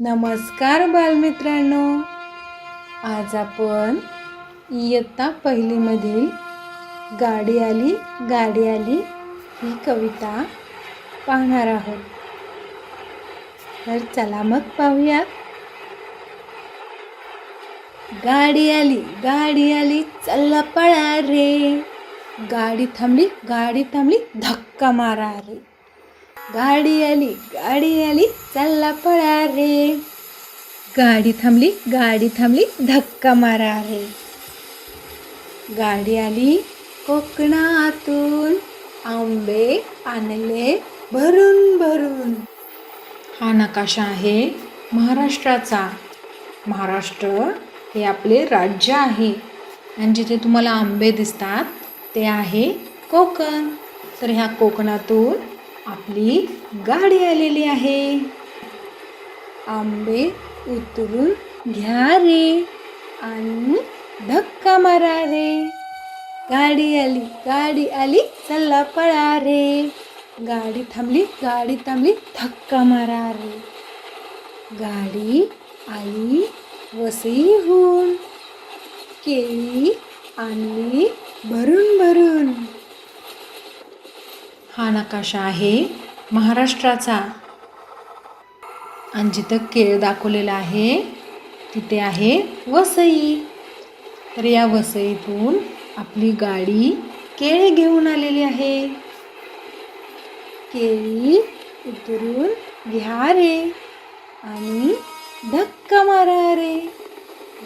नमस्कार बालमित्रांनो. आज आपण इयत्ता पहिलीमधील गाडी आली गाडी आली ही कविता पाहणार आहोत. तर चला मग पाहूया गाडी आली गाडी आली चल्ला पळा रे. गाडी थांबली गाडी थांबली धक्का मारा रे. गाडी आली गाडी आली चला पळा रे. गाडी थांबली गाडी थांबली धक्का मारा रे. गाडी आली कोकणातून आंबे आणले भरून भरून. हा नकाशा आहे महाराष्ट्राचा. महाराष्ट्र हे आपले राज्य आहे आणि जिथे तुम्हाला आंबे दिसतात ते आहे कोकण. तर ह्या कोकणातून आपली गाडी आलेली आहे. आंबे उतरून घ्या रे. आणि धक्का मारा रे. गाडी आली गाडी आली चला पळा रे. गाडी थांबली गाडी थांबली धक्का मारा रे. गाडी आली वसईहून केळी आणली भरून भरून. हा नकाशा आहे. महाराष्ट्राचा आणि जिथं केळ दाखवलेला आहे. तिथे आहे वसई. तर या वसईतून आपली गाडी केळी घेऊन आलेली आहे. केळी उतरून घ्या रे आणि धक्का मारा रे.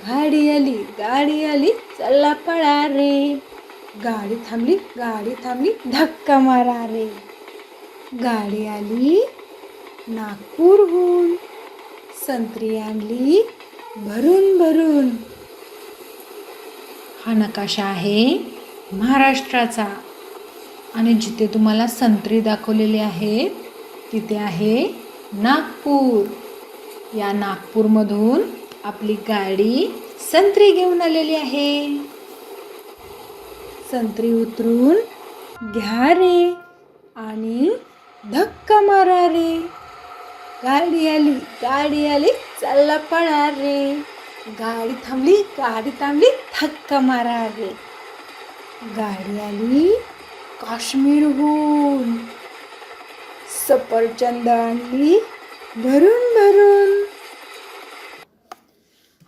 गाडी आली गाडी आली चला पळा रे. गाडी थांबली गाडी थांबली. धक्का मारा रे. गाडी आली नागपूरहून. संत्री आणली भरून भरून. हा नकाशा आहे महाराष्ट्राचा. आणि जिथे तुम्हाला संत्री दाखवलेली आहे तिथे आहे नागपूर. या नागपूरमधून आपली गाडी संत्री घेऊन आलेली आहे. संत्री उतरून घ्या रे आणि धक्का मारा रे. गाडी आली गाडी आली चालला पळा रे. गाडी थांबली गाडी थांबली धक्का मारा रे. गाडी आली काश्मीरहून. सफरचंद आणली भरून भरून.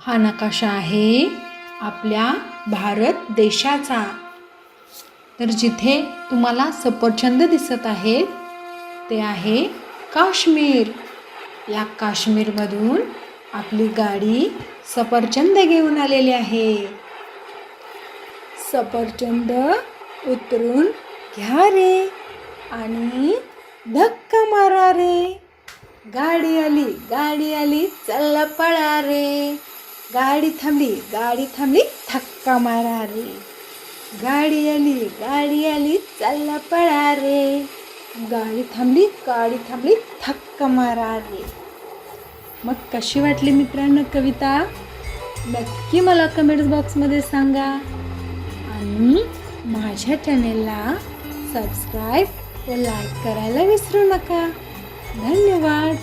हा नकाशा आहे आपल्या भारत देशाचा. तर जिथे तुम्हाला सफरचंद दिसत आहेत ते आहे काश्मीर. या काश्मीरमधून आपली गाडी सफरचंद घेऊन आलेली आहे. सफरचंद उतरून घ्या रे आणि धक्का मारा रे. गाडी आली गाडी आली चला पळा रे. गाडी थांबली गाडी थांबली धक्का मारा रे. गाडी आली गाडी आली चालला पळा रे. गाडी थांबली गाडी थांबली थक्क मारा रे. मग कशी वाटली मित्रांनो कविता? नक्की मला कमेंट्स बॉक्समध्ये सांगा. आणि माझ्या चॅनेलला सबस्क्राईब व लाईक करायला विसरू नका. धन्यवाद.